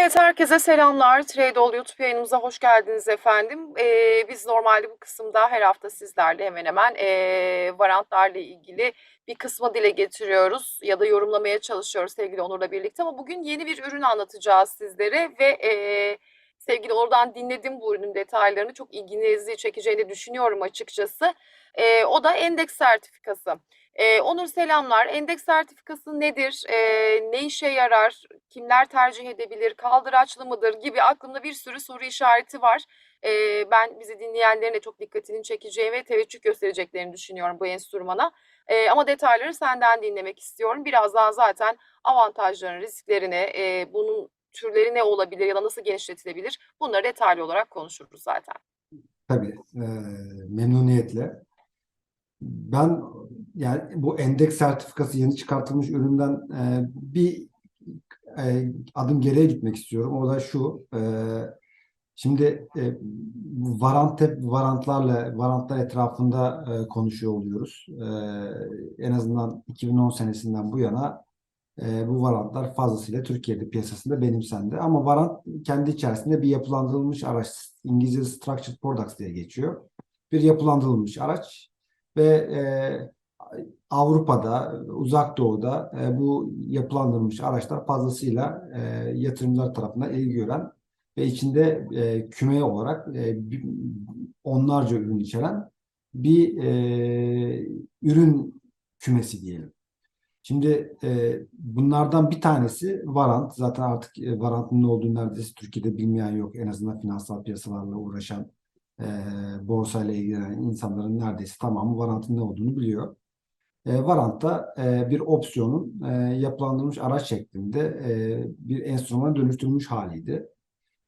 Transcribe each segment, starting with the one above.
Evet, herkese selamlar. Tradeol YouTube yayınımıza hoş geldiniz efendim. Ee, biz normalde bu kısımda her hafta sizlerle hemen hemen ee, varantlarla ilgili bir kısmı dile getiriyoruz ya da yorumlamaya çalışıyoruz sevgili Onur'la birlikte. Ama bugün yeni bir ürün anlatacağız sizlere ve ee, sevgili Onur'dan dinledim bu ürünün detaylarını. Çok ilginizi çekeceğini düşünüyorum açıkçası. Ee, o da endeks sertifikası. Ee, Onur selamlar. Endeks sertifikası nedir? Ee, ne işe yarar? Kimler tercih edebilir? Kaldıraçlı mıdır? Gibi aklımda bir sürü soru işareti var. Ee, ben bizi dinleyenlerin de çok dikkatini çekeceği ve teveccüh göstereceklerini düşünüyorum bu enstrümana. Ee, ama detayları senden dinlemek istiyorum. Biraz daha zaten avantajlarını, risklerini, e, bunun türleri ne olabilir ya da nasıl genişletilebilir? Bunları detaylı olarak konuşuruz zaten. Tabii, e, memnuniyetle. Ben yani bu endeks sertifikası yeni çıkartılmış üründen e, bir e, adım geriye gitmek istiyorum. O da şu, e, şimdi e, varant hep varantlarla, varantlar etrafında e, konuşuyor oluyoruz. E, en azından 2010 senesinden bu yana e, bu varantlar fazlasıyla Türkiye'de piyasasında benimsendi. Ama varant kendi içerisinde bir yapılandırılmış araç, İngilizce Structured Products diye geçiyor. Bir yapılandırılmış araç ve e, Avrupa'da, Uzak Doğu'da e, bu yapılandırılmış araçlar fazlasıyla e, yatırımcılar tarafından ilgi gören ve içinde e, küme olarak e, onlarca ürün içeren bir e, ürün kümesi diyelim. Şimdi e, bunlardan bir tanesi Varant. Zaten artık e, Varant'ın ne olduğunu neredeyse Türkiye'de bilmeyen yok. En azından finansal piyasalarla uğraşan, e, borsayla ilgilenen insanların neredeyse tamamı Varant'ın ne olduğunu biliyor. E, Varant e, bir opsiyonun e, yapılandırılmış araç şeklinde e, bir enstrümana dönüştürülmüş haliydi.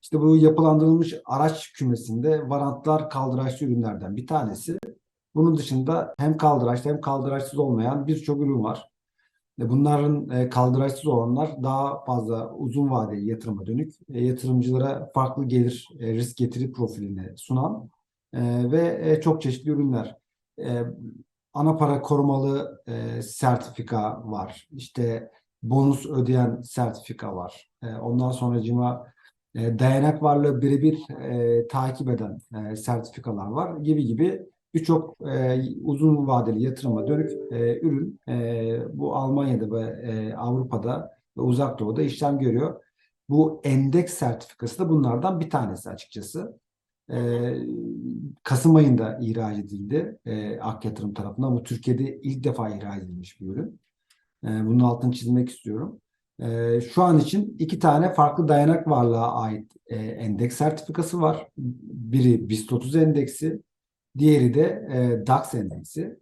İşte bu yapılandırılmış araç kümesinde varantlar kaldıraçlı ürünlerden bir tanesi. Bunun dışında hem kaldıraçlı hem kaldıraçsız olmayan birçok ürün var. Ve Bunların e, kaldıraçsız olanlar daha fazla uzun vadeli yatırıma dönük, e, yatırımcılara farklı gelir e, risk getiri profilini sunan e, ve e, çok çeşitli ürünler. Ana para korumalı e, sertifika var. İşte bonus ödeyen sertifika var. E, ondan sonracıma e, dayanak varlığı birebir e, takip eden e, sertifikalar var gibi gibi birçok e, uzun vadeli yatırıma dönük e, ürün e, bu Almanya'da ve e, Avrupa'da ve Uzak Doğu'da işlem görüyor. Bu endeks sertifikası da bunlardan bir tanesi açıkçası. E, Kasım ayında ihraç edildi e, Ak Yatırım tarafından. Bu Türkiye'de ilk defa ihraç edilmiş bir ürün. E, bunun altını çizmek istiyorum. E, şu an için iki tane farklı dayanak varlığa ait e, endeks sertifikası var. Biri BIST 30 endeksi, Diğeri de e, DAX endeksi.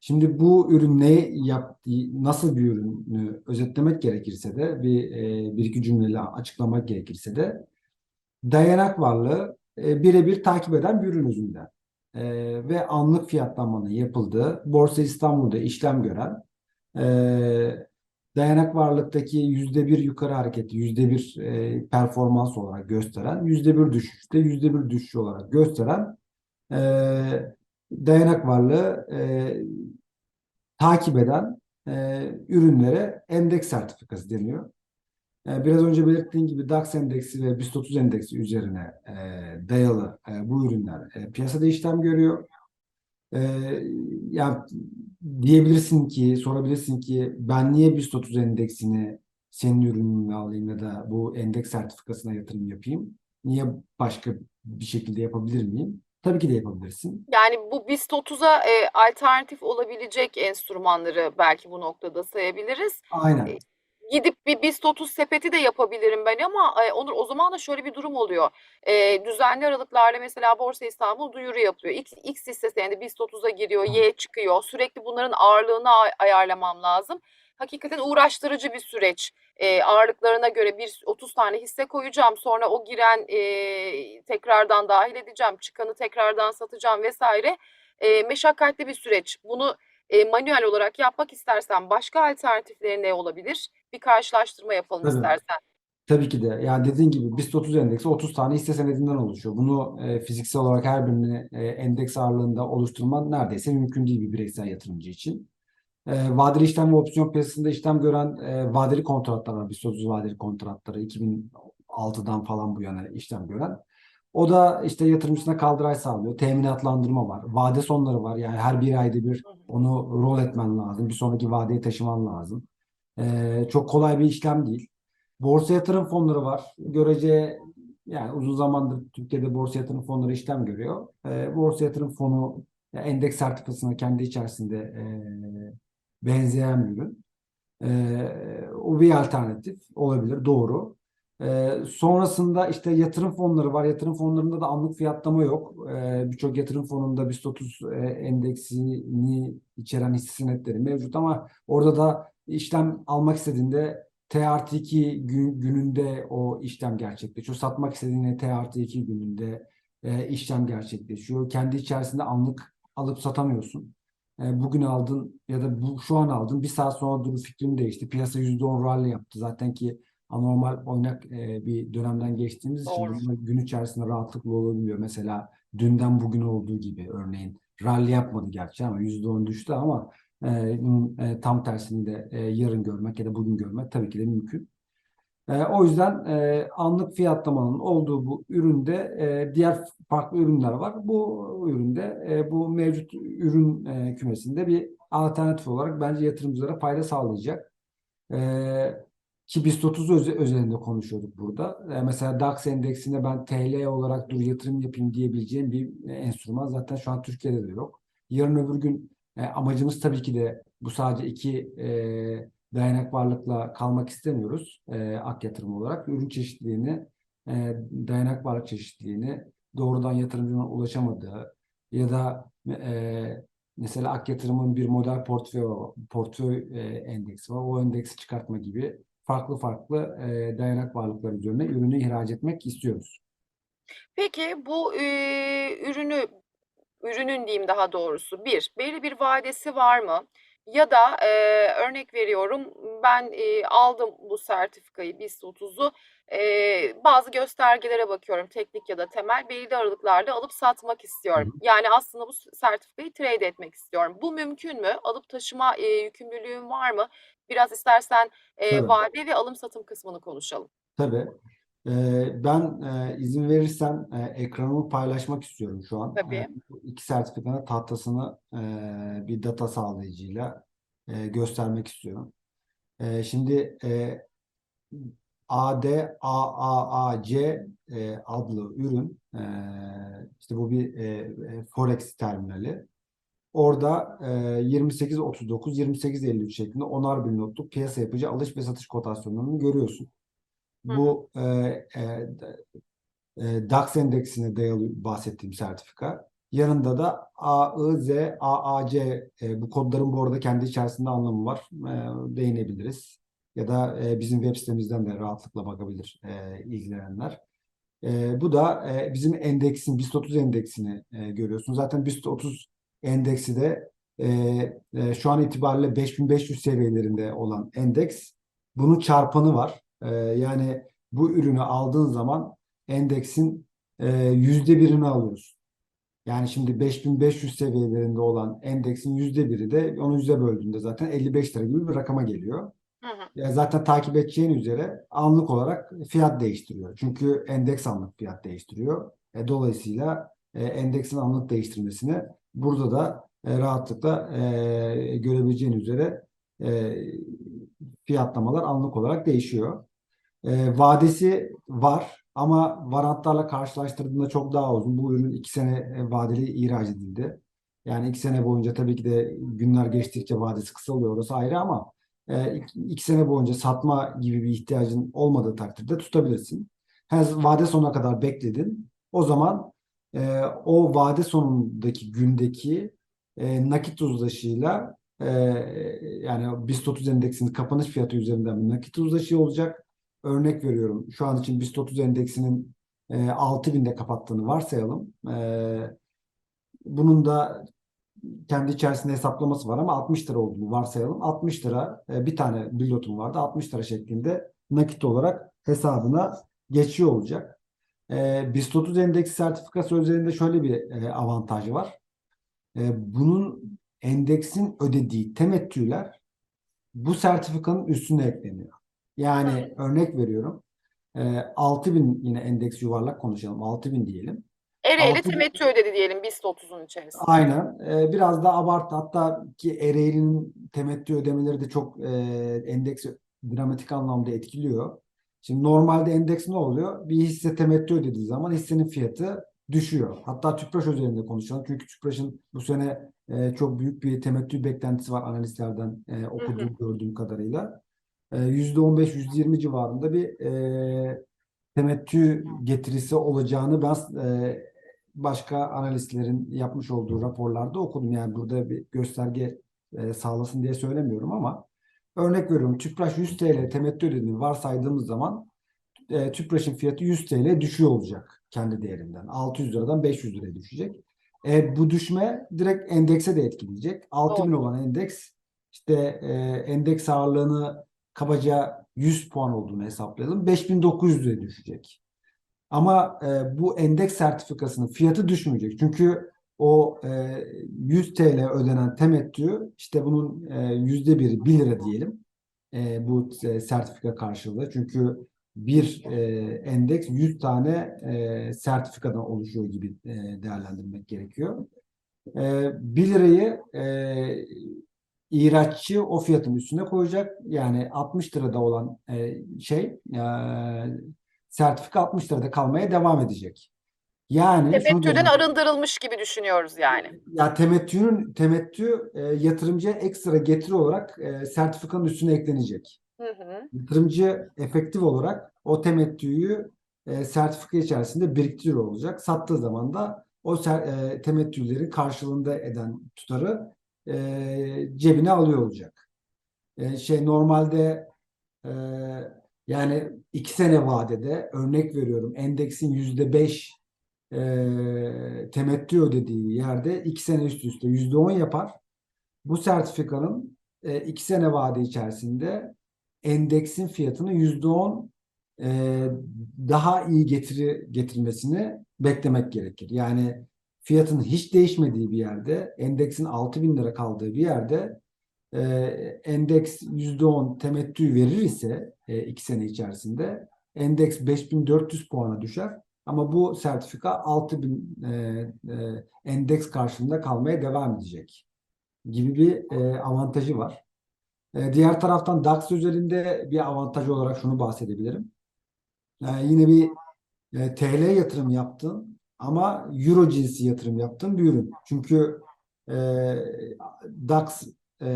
Şimdi bu ürün ne yaptığı, nasıl bir ürünü özetlemek gerekirse de bir, e, bir iki cümleyle açıklamak gerekirse de dayanak varlığı e, birebir takip eden bir ürün özünde. E, ve anlık fiyatlamanın yapıldığı Borsa İstanbul'da işlem gören e, dayanak varlıktaki yüzde bir yukarı hareketi, yüzde bir e, performans olarak gösteren, yüzde bir düşüşte yüzde bir düşüş olarak gösteren e, dayanak varlığı e, takip eden e, ürünlere endeks sertifikası deniyor. E, biraz önce belirttiğim gibi DAX endeksi ve BIST 30 endeksi üzerine e, dayalı e, bu ürünler e, piyasada işlem görüyor. Yani diyebilirsin ki, sorabilirsin ki ben niye BIST 30 endeksini senin ürününle alayım ya da bu endeks sertifikasına yatırım yapayım? Niye başka bir şekilde yapabilir miyim? Tabii ki de yapabilirsin. Yani bu BIST 30'a e, alternatif olabilecek enstrümanları belki bu noktada sayabiliriz. Aynen. E, Gidip bir BIST 30 sepeti de yapabilirim ben ama e, Onur o zaman da şöyle bir durum oluyor. E, düzenli aralıklarla mesela Borsa İstanbul duyuru yapıyor. X, X hissesi yani BIST 30'a giriyor, Y çıkıyor. Sürekli bunların ağırlığını ay- ayarlamam lazım. Hakikaten uğraştırıcı bir süreç. E, ağırlıklarına göre bir 30 tane hisse koyacağım. Sonra o giren e, tekrardan dahil edeceğim. Çıkanı tekrardan satacağım vesaire. E, meşakkatli bir süreç. Bunu e, manuel olarak yapmak istersen başka alternatifleri ne olabilir? Bir karşılaştırma yapalım Tabii. istersen. Tabii ki de. Yani dediğin gibi BIST 30 endeksi 30 tane hisse senedinden oluşuyor. Bunu e, fiziksel olarak her birini e, endeks ağırlığında oluşturman neredeyse mümkün değil bir bireysel yatırımcı için. E, vadeli işlem ve opsiyon piyasasında işlem gören e, vadeli kontratlar var. BIST 30 vadeli kontratları 2006 2006'dan falan bu yana işlem gören. O da işte yatırımcısına kaldıray sağlıyor. Teminatlandırma var. Vade sonları var. Yani her bir ayda bir onu rol etmen lazım. Bir sonraki vadeye taşıman lazım. Ee, çok kolay bir işlem değil. Borsa yatırım fonları var. Görece yani uzun zamandır Türkiye'de borsa yatırım fonları işlem görüyor. Ee, borsa yatırım fonu yani endeks sertifikasına kendi içerisinde e, benzeyen bir ürün. Ee, o bir alternatif olabilir. Doğru. Ee, sonrasında işte yatırım fonları var. Yatırım fonlarında da anlık fiyatlama yok. Ee, Birçok yatırım fonunda BIST 30 e, endeksini içeren hisse senetleri mevcut ama orada da işlem almak istediğinde T artı 2 gün, gününde o işlem gerçekleşiyor. Satmak istediğinde T artı 2 gününde e, işlem gerçekleşiyor. Kendi içerisinde anlık alıp satamıyorsun. E, bugün aldın ya da bu, şu an aldın. Bir saat sonra dur fikrin değişti. Piyasa %10 rally yaptı. Zaten ki anormal oynak e, bir dönemden geçtiğimiz için Doğru. bunlar gün içerisinde rahatlıkla olabiliyor. Mesela dünden bugün olduğu gibi örneğin rally yapmadı gerçi ama %10 düştü ama e, e, tam tersini de e, yarın görmek ya da bugün görmek tabii ki de mümkün. E, o yüzden e, anlık fiyatlamanın olduğu bu üründe e, diğer farklı ürünler var. Bu üründe e, bu mevcut ürün e, kümesinde bir alternatif olarak bence yatırımcılara fayda sağlayacak. E, ki BIST 30 öz- özelinde konuşuyorduk burada. E, mesela DAX endeksinde ben TL olarak dur yatırım yapayım diyebileceğim bir e, enstrüman zaten şu an Türkiye'de de yok. Yarın öbür gün e, amacımız tabii ki de bu sadece iki dayanak varlıkla kalmak istemiyoruz ak yatırım olarak. Ürün çeşitliliğini, dayanak varlık çeşitliliğini doğrudan yatırımcının ulaşamadığı ya da mesela ak yatırımın bir model portföy, portföy endeksi var. O endeksi çıkartma gibi farklı farklı e, dayanak varlıklar üzerine ürünü ihraç etmek istiyoruz. Peki bu e, ürünü ürünün diyeyim daha doğrusu bir belli bir vadesi var mı? Ya da e, örnek veriyorum ben e, aldım bu sertifikayı BIST 30'u e, bazı göstergelere bakıyorum teknik ya da temel belirli aralıklarda alıp satmak istiyorum. Yani aslında bu sertifikayı trade etmek istiyorum. Bu mümkün mü? Alıp taşıma e, yükümlülüğüm var mı? Biraz istersen e, vade ve alım satım kısmını konuşalım. Tabii. Ee, ben e, izin verirsen e, ekranımı paylaşmak istiyorum şu an. Tabii. E, iki sertifikanın tahtasını e, bir data sağlayıcıyla e, göstermek istiyorum. E, şimdi e, AD AAAC e, adlı ürün e, işte bu bir e, e, Forex terminali. Orada e, 28.39, 28.53 şeklinde onar bin notluk piyasa yapıcı alış ve satış kotasyonlarını görüyorsun. Bu e, e, e, DAX endeksine dayalı bahsettiğim sertifika. Yanında da AIZ, AAC e, bu kodların bu arada kendi içerisinde anlamı var. E, değinebiliriz. Ya da e, bizim web sitemizden de rahatlıkla bakabilir e, ilgilenenler. E, bu da e, bizim endeksin, BIST 30 endeksini e, görüyorsun. Zaten BIST 30 endeksi de e, e, şu an itibariyle 5500 seviyelerinde olan endeks. Bunun çarpanı var. E, yani bu ürünü aldığın zaman endeksin e, yüzde birini alıyorsun. Yani şimdi 5500 seviyelerinde olan endeksin yüzde biri de onu yüze böldüğünde zaten 55 lira gibi bir rakama geliyor. Hı hı. Zaten takip edeceğin üzere anlık olarak fiyat değiştiriyor. Çünkü endeks anlık fiyat değiştiriyor. E, dolayısıyla e, endeksin anlık değiştirmesini burada da e, rahatlıkla e, görebileceğin üzere e, fiyatlamalar anlık olarak değişiyor. E, vadesi var ama varantlarla karşılaştırdığında çok daha uzun. Bu ürün iki sene e, vadeli ihraç edildi. Yani iki sene boyunca tabii ki de günler geçtikçe vadesi kısalıyor orası ayrı ama e, iki, iki sene boyunca satma gibi bir ihtiyacın olmadığı takdirde tutabilirsin. Her vade sonuna kadar bekledin. O zaman e, o vade sonundaki gündeki e, nakit uzlaşıyla e, yani BIST 30 endeksinin kapanış fiyatı üzerinden bir nakit uzlaşı olacak. Örnek veriyorum. Şu an için BIST 30 endeksinin e, 6000'de kapattığını varsayalım. E, bunun da kendi içerisinde hesaplaması var ama 60 lira olduğunu varsayalım. 60 lira e, bir tane bilotum vardı. 60 lira şeklinde nakit olarak hesabına geçiyor olacak. E, BIST 30 endeksi sertifikası üzerinde şöyle bir e, avantajı var. E, bunun endeksin ödediği temettüler bu sertifikanın üstüne ekleniyor. Yani örnek veriyorum. E, 6000 yine endeks yuvarlak konuşalım. 6000 diyelim. Ereğli Altı- temettü ödedi diyelim BIST 30'un içerisinde. Aynen. Ee, biraz da abartı. Hatta ki Ereğli'nin temettü ödemeleri de çok e, endeks dramatik anlamda etkiliyor. Şimdi normalde endeks ne oluyor? Bir hisse temettü ödediği zaman hissenin fiyatı düşüyor. Hatta Tüpraş üzerinde konuşalım. Çünkü Tüpraş'ın bu sene e, çok büyük bir temettü beklentisi var analistlerden e, okuduğum, gördüğüm kadarıyla. E, %15, %20 civarında bir e, temettü getirisi olacağını ben e, başka analistlerin yapmış olduğu raporlarda okudum. Yani burada bir gösterge e, sağlasın diye söylemiyorum ama örnek veriyorum Tüpraş 100 TL temettü ödediğini varsaydığımız zaman e, Tüpraş'ın fiyatı 100 TL düşüyor olacak kendi değerinden. 600 liradan 500 liraya düşecek. E, bu düşme direkt endekse de etkileyecek. 6000 Doğru. olan endeks işte e, endeks ağırlığını kabaca 100 puan olduğunu hesaplayalım. 5900 liraya düşecek. Ama e, bu endeks sertifikasının fiyatı düşmeyecek. Çünkü o e, 100 TL ödenen temettü işte bunun e, yüzde biri 1 lira diyelim e, bu e, sertifika karşılığı. Çünkü bir e, endeks 100 tane e, sertifikadan oluşuyor gibi e, değerlendirmek gerekiyor. E, 1 lirayı e, ihraççı o fiyatın üstüne koyacak. Yani 60 lirada olan e, şey e, sertifika 60 lirada kalmaya devam edecek. Yani Temettüden arındırılmış gibi düşünüyoruz yani. ya temettünün temettü e, yatırımcıya ekstra getiri olarak e, sertifikanın üstüne eklenecek. Hı hı. Yatırımcı efektif olarak o temettüyü e, sertifika içerisinde biriktiriyor olacak. Sattığı zaman da o ser- e, temettüleri karşılığında eden tutarı e, cebine alıyor olacak. E, şey normalde e, yani iki sene vadede örnek veriyorum endeksin yüzde beş e, temettü ödediği yerde iki sene üst üste yüzde on yapar. Bu sertifikanın e, iki sene vade içerisinde endeksin fiyatını yüzde on e, daha iyi getiri getirmesini beklemek gerekir. Yani fiyatın hiç değişmediği bir yerde, endeksin 6000 lira kaldığı bir yerde e, endeks %10 temettü verir ise e, sene içerisinde endeks 5400 puana düşer. Ama bu sertifika 6000 e, e, endeks karşılığında kalmaya devam edecek gibi bir e, avantajı var. E, diğer taraftan DAX üzerinde bir avantaj olarak şunu bahsedebilirim. E, yine bir e, TL yatırım yaptın ama Euro cinsi yatırım yaptın bir ürün. Çünkü e, DAX e,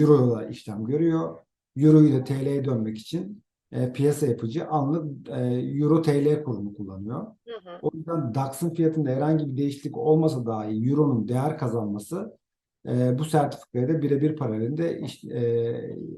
Euro ile işlem görüyor. Euro'yu da TL'ye dönmek için e, piyasa yapıcı anlık e, Euro TL kurunu kullanıyor. Hı hı. O yüzden DAX'ın fiyatında herhangi bir değişiklik olmasa dahi Euro'nun değer kazanması e, bu sertifikaya da birebir paralelinde iş- e,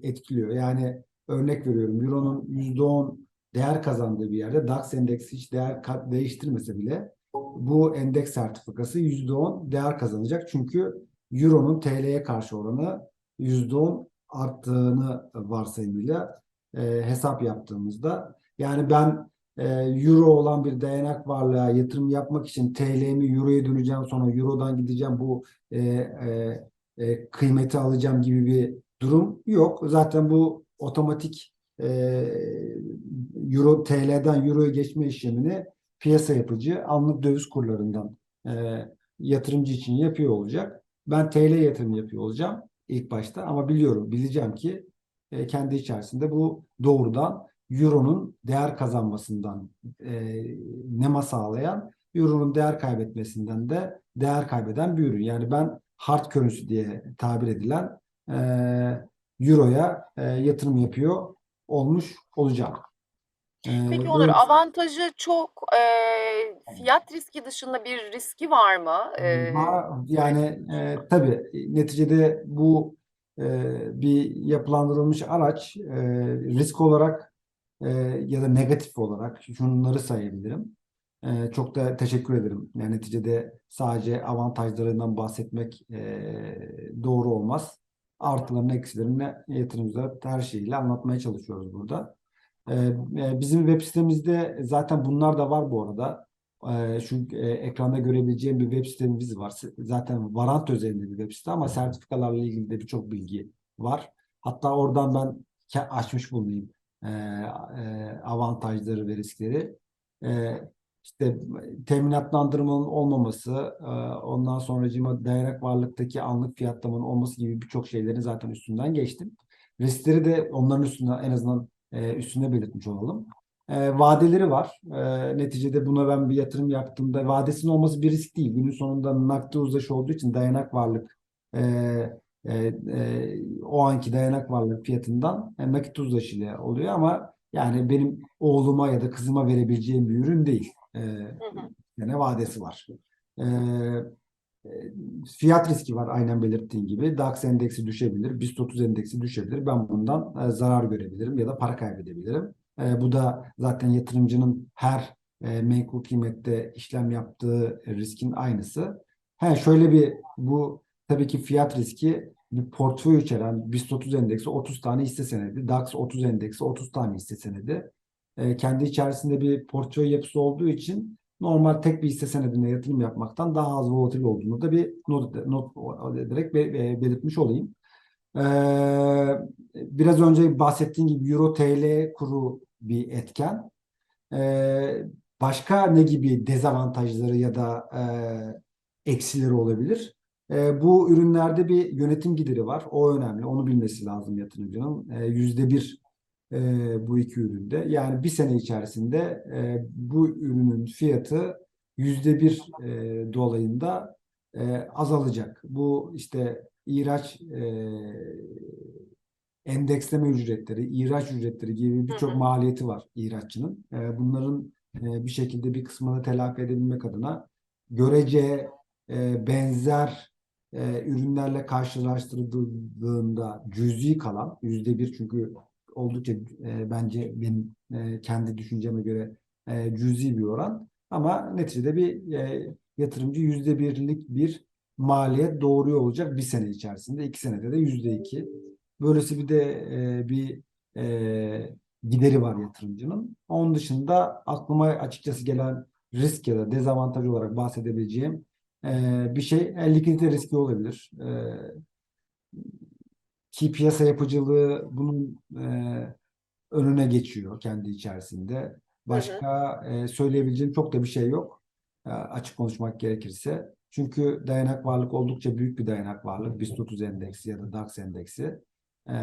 etkiliyor. Yani örnek veriyorum Euro'nun %10 değer kazandığı bir yerde DAX endeksi hiç değer değiştirmese bile bu endeks sertifikası %10 değer kazanacak. Çünkü Euro'nun TL'ye karşı oranı %10 arttığını varsayımıyla e, hesap yaptığımızda yani ben e, Euro olan bir dayanak varlığa yatırım yapmak için TL'mi Euro'ya döneceğim sonra Euro'dan gideceğim bu e, e, e, kıymeti alacağım gibi bir durum yok. Zaten bu otomatik e, Euro TL'den Euro'ya geçme işlemini piyasa yapıcı anlık döviz kurlarından e, yatırımcı için yapıyor olacak. Ben TL yatırım yapıyor olacağım ilk başta ama biliyorum, bileceğim ki e, kendi içerisinde bu doğrudan Euro'nun değer kazanmasından e, nema sağlayan, Euro'nun değer kaybetmesinden de değer kaybeden bir ürün. Yani ben hard currency diye tabir edilen e, Euro'ya e, yatırım yapıyor olmuş olacağım. Peki Onur böyle- avantajı çok e, fiyat riski dışında bir riski var mı? E, Var- yani e, tabii neticede bu e, bir yapılandırılmış araç e, risk olarak e, ya da negatif olarak şunları sayabilirim. E, çok da teşekkür ederim. Yani neticede sadece avantajlarından bahsetmek e, doğru olmaz. Artılarını, eksilerini yatırımcılar her şeyiyle anlatmaya çalışıyoruz burada. E, e, bizim web sitemizde zaten bunlar da var bu arada. Ee, şu e, ekranda görebileceğim bir web sitemiz var. Zaten Varant üzerinde bir web site ama sertifikalarla ilgili de birçok bilgi var. Hatta oradan ben açmış bulunayım. e, avantajları ve riskleri. İşte teminatlandırmanın olmaması, ondan sonracığıma dayanak varlıktaki anlık fiyatlamanın olması gibi birçok şeylerin zaten üstünden geçtim. Riskleri de onların üstünden en azından e, üstüne belirtmiş olalım. E, vadeleri var. E, neticede buna ben bir yatırım yaptığımda vadesinin olması bir risk değil. Günün sonunda nakdi uzlaşı olduğu için dayanak varlık e, e, e, o anki dayanak varlık fiyatından e, nakit uzlaşıyla oluyor ama yani benim oğluma ya da kızıma verebileceğim bir ürün değil. E, Hı hı. yani vadesi var. E, fiyat riski var aynen belirttiğin gibi. DAX endeksi düşebilir, BIST 30 endeksi düşebilir. Ben bundan e, zarar görebilirim ya da para kaybedebilirim. E, bu da zaten yatırımcının her e, menkul kıymette işlem yaptığı riskin aynısı. He, şöyle bir bu tabii ki fiyat riski bir portföy içeren BIST 30 endeksi 30 tane hisse senedi, DAX 30 endeksi 30 tane hisse senedi. Kendi içerisinde bir portföy yapısı olduğu için normal tek bir hisse senedine yatırım yapmaktan daha az volatil olduğunu da bir not, not ederek be- be- belirtmiş olayım. Ee, biraz önce bahsettiğim gibi Euro TL kuru bir etken. Ee, başka ne gibi dezavantajları ya da e, eksileri olabilir? Ee, bu ürünlerde bir yönetim gideri var. O önemli. Onu bilmesi lazım yatırımcının. Ee, Yüzde bir e, bu iki üründe. Yani bir sene içerisinde e, bu ürünün fiyatı yüzde bir e, dolayında e, azalacak. Bu işte ihraç e, endeksleme ücretleri, ihraç ücretleri gibi birçok maliyeti var ihraççının. E, bunların e, bir şekilde bir kısmını telafi edebilmek adına görece e, benzer e, ürünlerle karşılaştırıldığında cüzi kalan yüzde bir çünkü oldukça e, bence benim e, kendi düşünceme göre e, cüzi bir oran ama neticede bir e, yatırımcı yüzde birlik bir maliyet doğuruyor olacak bir sene içerisinde. iki senede de yüzde iki. Böylesi bir de e, bir e, gideri var yatırımcının. Onun dışında aklıma açıkçası gelen risk ya da dezavantaj olarak bahsedebileceğim e, bir şey e, likidite riski olabilir. E, ki piyasa yapıcılığı bunun e, önüne geçiyor kendi içerisinde. Başka e, söyleyebileceğim çok da bir şey yok. E, açık konuşmak gerekirse. Çünkü dayanak varlık oldukça büyük bir dayanak varlık. BIST 30 endeksi ya da DAX endeksi. E,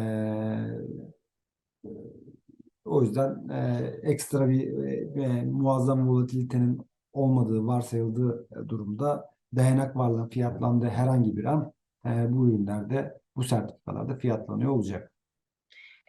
o yüzden e, ekstra bir e, e, muazzam volatilitenin olmadığı varsayıldığı durumda dayanak varlığın fiyatlandığı herhangi bir an e, bu ürünlerde bu sertifikalarda fiyatlanıyor olacak.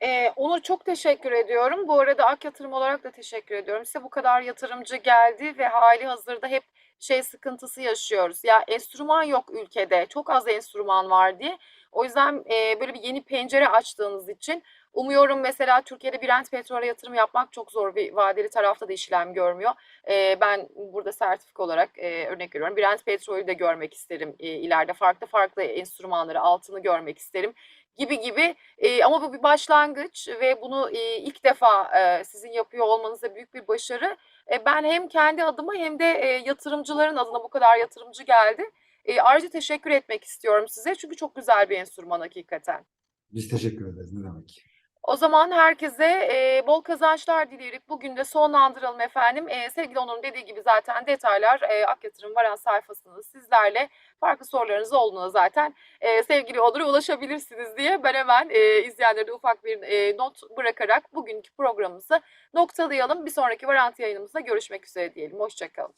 Ee, Onur çok teşekkür ediyorum. Bu arada Ak Yatırım olarak da teşekkür ediyorum. Size bu kadar yatırımcı geldi ve hali hazırda hep şey sıkıntısı yaşıyoruz. Ya enstrüman yok ülkede. Çok az enstrüman var diye. O yüzden e, böyle bir yeni pencere açtığınız için umuyorum mesela Türkiye'de Brent petrole yatırım yapmak çok zor bir vadeli tarafta da işlem görmüyor. E, ben burada sertifik olarak e, örnek veriyorum. Brent petrolü de görmek isterim e, ileride. Farklı farklı enstrümanları, altını görmek isterim gibi gibi. E, ama bu bir başlangıç ve bunu e, ilk defa e, sizin yapıyor olmanız da büyük bir başarı. E, ben hem kendi adıma hem de e, yatırımcıların adına bu kadar yatırımcı geldi. E, ayrıca teşekkür etmek istiyorum size çünkü çok güzel bir enstrüman hakikaten. Biz teşekkür ederiz. Ne demek? O zaman herkese e, bol kazançlar dileyerek bugün de sonlandıralım efendim. E, sevgili Onur'un dediği gibi zaten detaylar e, Ak Yatırım Varan sayfasında sizlerle farklı sorularınız olduğuna zaten e, sevgili Onur'a ulaşabilirsiniz diye ben hemen e, izleyenlere ufak bir e, not bırakarak bugünkü programımızı noktalayalım. Bir sonraki Varanti yayınımızda görüşmek üzere diyelim. Hoşçakalın.